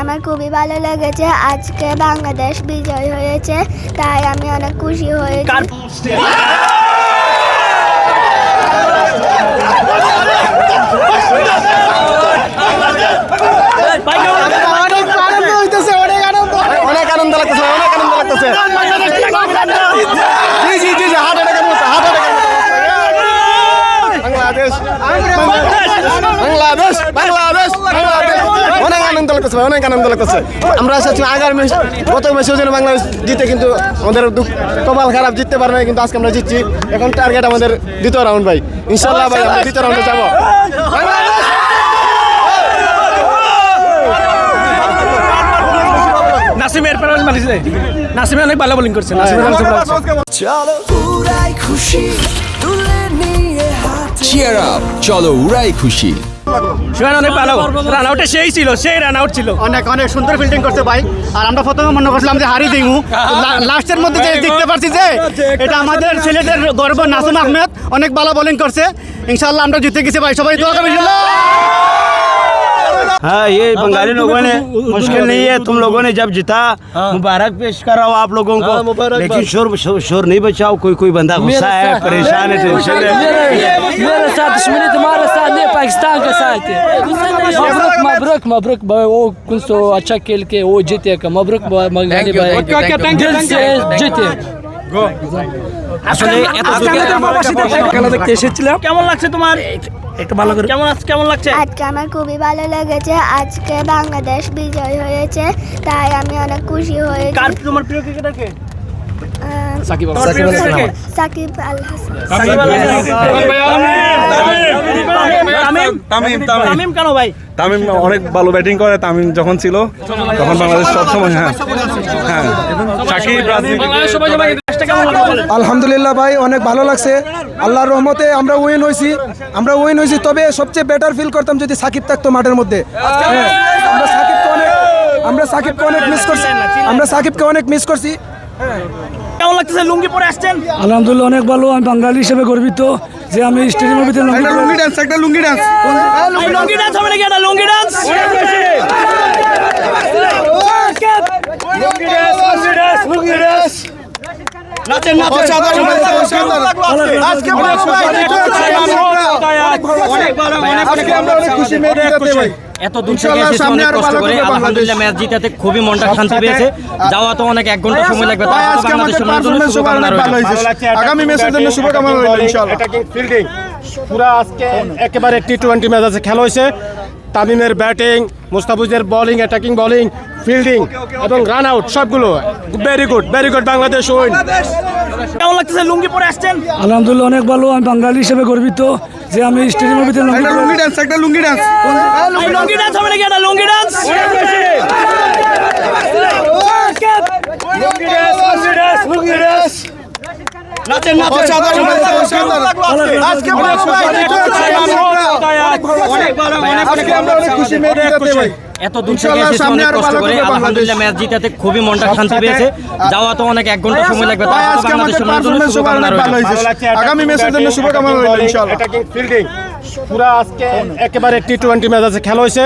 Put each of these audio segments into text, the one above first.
আমার খুবই ভালো লেগেছে। আজকে বাংলাদেশ বিজয় হয়েছে তাই আমি অনেক খুশি হয়েছি কার ভাই কেমন লাগছে? অনেক আনন্দ হইতেছে অনেক আনন্দ অনেক আনন্দ লাগতেছে অনেক আনন্দ লাগতেছে জি জি জি জি হার্ট অ্যাটাকের মতো হার্ট অ্যাটাকের মতো বাংলাদেশ বাংলাদেশ বাংলাদেশ বাংলাদেশ অনেক ভাই, অনেক আনন্দ লাগতেছে। আমরা চাচ্ছি আগার ম্যাচ গত ম্যাচেও যেন বাংলাদেশ জিতে কিন্তু আমাদের দুঃখ কপাল খারাপ জিততে পারে না কিন্তু আজকে আমরা জিতছি। এখন টার্গেট আমাদের দ্বিতীয় রাউন্ড ভাই। ইনশাল্লাহ ভাই আমরা দ্বিতীয় রাউন্ডে যাব। নাসিমের প্যারাল মারিছে নাসিমে অনেক ভালো বোলিং করছে। নাসিমের চলো উড়াই খুশি তুলে নিয়ে হাতে চিয়ার আপ চলো উড়াই খুশি। সুহান অনেক ভালো। রান আউটে সেই ছিল সেই রান আউট ছিল। অনেক অনেক সুন্দর ফিল্ডিং করছে ভাই। আর আমরা প্রথমে মনে করছিলাম যে হারিয়ে দিমু। লাস্টের মধ্যে যে দেখতে পারছি যে এটা আমাদের ছেলেদের গর্ব নাসুম আহমেদ অনেক ভালো বোলিং করছে। ইনশাআল্লাহ আমরা জিতে গেছি ভাই সবাই দোয়া করবেন। हाँ ये बंगाली लोगों ने मुश्किल नहीं है तुम लोगों ने जब जीता मुबारक पेश कराओ आप लोगों को। लेकिन शोर शोर, शोर नहीं बचाओ कोई कोई बंदा गुस्सा है परेशान है टेंशन है। मेरे साथ दुश्मनी तुम्हारे साथ नहीं पाकिस्तान के साथ है। मबरूक मबरूक मबरूक भाई वो कुछ तो अच्छा खेल के वो जीते का मबरूक दिल से जीते। আসলে এত খেলা দেখতে এসেছিলাম। কেমন লাগছে তোমার? একটু ভালো করে কেমন আজ কেমন লাগছে? আজকে আমার খুবই ভালো লেগেছে। আজকে বাংলাদেশ বিজয় হয়েছে তাই আমি অনেক খুশি হয়েছি। কার তোমার প্রিয় ক্রিকেটার কে আহ, তোমার প্রিয় ক্রিকেটার কে সাকিব আল হাসান। সাকিব আল হাসান। তামিম তামিম কেন ভাই? তামিম অনেক ভালো ব্যাটিং করে তামিম যখন ছিল তখন বাংলাদেশ সবসময় হ্যাঁ হ্যাঁ। সাকিব আলহামদুলিল্লাহ ভাই অনেক ভালো লাগছে। আল্লাহর রহমতে আমরা উইন হয়েছি আমরা উইন হয়েছি তবে সবচেয়ে বেটার ফিল করতাম যদি সাকিব থাকতো মাঠের মধ্যে। হ্যাঁ, আমরা সাকিবকে অনেক আমরা সাকিবকে অনেক মিস করছি। আমরা সাকিবকে অনেক মিস করছি। কেমন লাগতেছে? লুঙ্গি পরে আসছেন? আলহামদুলিল্লাহ অনেক ভালো। আমি বাঙালি হিসেবে গর্বিত যে আমি স্টেডিয়ামের ভিতরে লুঙ্গি ডান্স একটা লুঙ্গি ডান্স লুঙ্গি ডান্স হবে নাকি? এটা লুঙ্গি ডান্স নাচেন নাচেন আজকে আজকে আমরা অনেক খুশি মেয়ে ভাই এত দূর থেকে এসেছে অনেক কষ্ট করে। আলহামদুলিল্লাহ ম্যাচ জিতাতে খুবই মনটা শান্তি পেয়েছে। যাওয়া তো অনেক এক ঘণ্টা সময় লাগবে। ভাই আজকে আমাদের বাংলাদেশের জন্য ভালো হয়েছে। আগামী ম্যাচের জন্য শুভকামনা রইল ইনশাআল্লাহ। ফিল্ডিং পুরো আজকে একেবারে টি টোয়েন্টি ম্যাচ আছে খেলা হয়েছে। তামিমের ব্যাটিং মুস্তাফিজের বোলিং অ্যাটাকিং বোলিং ফিল্ডিং এবং রান আউট সবগুলো very good very good Bangladesh win কেমন লাগতেছে লুঙ্গি পরে আসছেন আলহামদুলিল্লাহ অনেক ভালো আমি বাঙালি হিসেবে গর্বিত যে আমি স্টেডিয়ামের ভিতরে লুঙ্গি ডান্স একটা লুঙ্গি ডান্স লুঙ্গি ডান্স হবে নাকি এটা লুঙ্গি ডান্স নাচেন নাচেন আজকে আজকে আমরা অনেক খুশি এত দূর থেকে এসেছে অনেক কষ্ট করে। আলহামদুলিল্লাহ ম্যাচ জিতাতে খুবই মনটা শান্তি পেয়েছে। যাওয়া তো অনেক এক ঘণ্টা সময় লাগবে। ভাই তারপর আজকে আমাদের বাংলাদেশের জন্য শুভকামনা ভালো হয়েছে। আগামী ম্যাচের জন্য শুভকামনা রইল ইনশাআল্লাহ ফিল্ডিং পুরো আজকে একেবারে টি টোয়েন্টি ম্যাচ আছে। খেলা হয়েছে।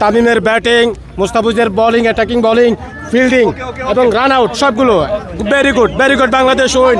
তামিমের ব্যাটিং মুস্তাফিজের বোলিং অ্যাটাকিং বোলিং ফিল্ডিং এবং রান আউট সবগুলো। Very good very good Bangladesh! Win